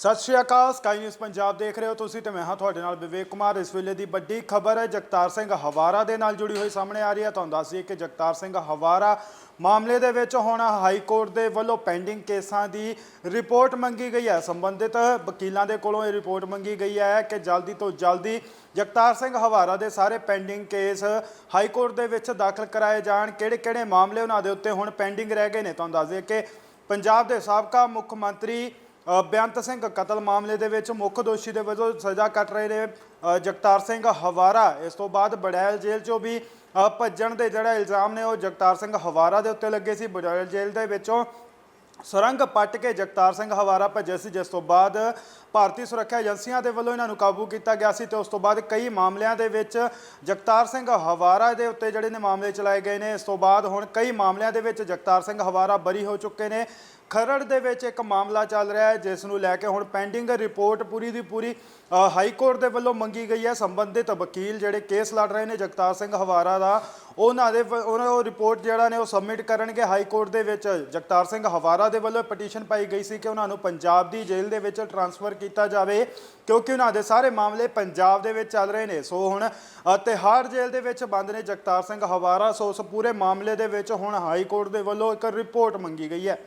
ਸਤਿ ਸ਼੍ਰੀ ਅਕਾਲ ਸਕਾਈ ਨਿਊਜ਼ ਪੰਜਾਬ ਦੇਖ ਰਹੇ ਹੋ ਤੁਸੀਂ ਤੇ ਮੈਂ ਹਾਂ ਤੁਹਾਡੇ ਨਾਲ ਵਿਵੇਕ ਕੁਮਾਰ। ਇਸ ਵੇਲੇ ਦੀ ਵੱਡੀ ਖਬਰ ਹੈ, ਜਗਤਾਰ ਸਿੰਘ ਹਵਾਰਾ ਦੇ ਨਾਲ ਜੁੜੀ ਹੋਈ ਸਾਹਮਣੇ ਆ ਰਹੀ ਹੈ। ਤੁਹਾਨੂੰ ਦੱਸ ਦਈਏ ਕਿ ਜਗਤਾਰ ਸਿੰਘ ਹਵਾਰਾ ਮਾਮਲੇ ਦੇ ਵਿੱਚ ਹੁਣ ਹਾਈ ਕੋਰਟ ਦੇ ਵੱਲੋਂ ਪੈਂਡਿੰਗ ਕੇਸਾਂ ਦੀ ਰਿਪੋਰਟ ਮੰਗੀ ਗਈ ਹੈ। ਸੰਬੰਧਿਤ ਵਕੀਲਾਂ ਦੇ ਕੋਲੋਂ ਇਹ ਰਿਪੋਰਟ ਮੰਗੀ ਗਈ ਹੈ ਕਿ ਜਲਦੀ ਤੋਂ ਜਲਦੀ ਜਗਤਾਰ ਸਿੰਘ ਹਵਾਰਾ ਦੇ ਸਾਰੇ ਪੈਂਡਿੰਗ ਕੇਸ ਹਾਈ ਕੋਰਟ ਦੇ ਵਿੱਚ ਦਾਖਲ ਕਰਾਏ ਜਾਣ। ਕਿਹੜੇ ਕਿਹੜੇ ਮਾਮਲੇ ਉਹਨਾਂ ਦੇ ਉੱਤੇ ਹੁਣ ਪੈਂਡਿੰਗ ਰਹਿ ਗਏ ਨੇ? ਤੁਹਾਨੂੰ ਦੱਸ ਦਈਏ ਕਿ ਪੰਜਾਬ ਦੇ ਸਾਬਕਾ ਮੁੱਖ ਮੰਤਰੀ ਬੇਅੰਤ ਸਿੰਘ ਕਤਲ ਮਾਮਲੇ ਦੇ ਵਿੱਚ ਮੁੱਖ ਦੋਸ਼ੀ ਦੇ ਵਜੋਂ ਸਜ਼ਾ ਕੱਟ ਰਹੇ ਨੇ ਜਗਤਾਰ ਸਿੰਘ ਹਵਾਰਾ। ਇਸ ਤੋਂ ਬਾਅਦ ਬੜੈਲ ਜੇਲ੍ਹ 'ਚੋਂ ਵੀ ਭੱਜਣ ਦੇ ਜਿਹੜਾ ਇਲਜ਼ਾਮ ਨੇ, ਉਹ ਜਗਤਾਰ ਸਿੰਘ ਹਵਾਰਾ ਦੇ ਉੱਤੇ ਲੱਗੇ ਸੀ। ਬੜੈਲ ਜੇਲ੍ਹ ਦੇ ਵਿੱਚੋਂ ਸੁਰੰਗ ਪੱਟ ਕੇ ਜਗਤਾਰ ਸਿੰਘ ਹਵਾਰਾ ਭੱਜੇ ਸੀ, ਜਿਸ ਤੋਂ ਬਾਅਦ ਭਾਰਤੀ ਸੁਰੱਖਿਆ ਏਜੰਸੀਆਂ ਦੇ ਵੱਲੋਂ ਇਹਨਾਂ ਨੂੰ ਕਾਬੂ ਕੀਤਾ ਗਿਆ ਸੀ ਤੇ ਉਸ ਤੋਂ ਬਾਅਦ ਕਈ ਮਾਮਲਿਆਂ ਦੇ ਵਿੱਚ ਜਗਤਾਰ ਸਿੰਘ ਹਵਾਰਾ ਦੇ ਉੱਤੇ ਜਿਹੜੇ ਨੇ ਮਾਮਲੇ ਚਲਾਏ ਗਏ ਨੇ। ਇਸ ਤੋਂ ਬਾਅਦ ਹੁਣ ਕਈ ਮਾਮਲਿਆਂ ਦੇ ਵਿੱਚ ਜਗਤਾਰ ਸਿੰਘ ਹਵਾਰਾ ਬਰੀ ਹੋ ਚੁੱਕੇ ਨੇ। ਖਰੜ ਦੇ ਵਿੱਚ ਇੱਕ ਮਾਮਲਾ ਚੱਲ ਰਿਹਾ ਹੈ, ਜਿਸ ਨੂੰ ਲੈ ਕੇ ਹੁਣ ਪੈਂਡਿੰਗ ਰਿਪੋਰਟ ਪੂਰੀ ਦੀ ਪੂਰੀ ਹਾਈ ਕੋਰਟ ਦੇ ਵੱਲੋਂ ਮੰਗੀ ਗਈ ਹੈ। ਸੰਬੰਧਿਤ ਵਕੀਲ ਜਿਹੜੇ ਕੇਸ ਲੜ ਰਹੇ ਨੇ ਜਗਤਾਰ ਸਿੰਘ ਹਵਾਰਾ ਦਾ, ਉਹਨਾਂ ਦੇ ਵ- ਉਹਨਾਂ ਉਹ ਰਿਪੋਰਟ ਜਿਹੜਾ ਨੇ ਉਹ ਸਬਮਿਟ ਕਰਨਗੇ ਹਾਈ ਕੋਰਟ ਦੇ ਵਿੱਚ। ਜਗਤਾਰ ਸਿੰਘ ਹਵਾਰਾ ਦੇ ਵੱਲੋਂ ਪਟੀਸ਼ਨ ਪਾਈ ਗਈ ਸੀ ਕਿ ਉਹਨਾਂ ਨੂੰ ਪੰਜਾਬ ਦੀ ਜੇਲ੍ਹ ਦੇ ਵਿੱਚ ਟਰਾਂਸਫਰ ਕੀਤਾ ਜਾਵੇ, ਕਿਉਂਕਿ ਉਹਨਾਂ ਦੇ ਸਾਰੇ ਮਾਮਲੇ ਪੰਜਾਬ ਦੇ ਵਿੱਚ ਚੱਲ ਰਹੇ ਨੇ। ਸੋ ਹੁਣ ਤਿਹਾੜ ਜੇਲ੍ਹ ਦੇ ਵਿੱਚ ਬੰਦ ਨੇ ਜਗਤਾਰ ਸਿੰਘ ਹਵਾਰਾ, ਸੋ ਉਸ ਪੂਰੇ ਮਾਮਲੇ ਦੇ ਵਿੱਚ ਹੁਣ ਹਾਈ ਕੋਰਟ ਦੇ ਵੱਲੋਂ ਇੱਕ ਰਿਪੋਰਟ ਮੰਗੀ ਗਈ ਹੈ।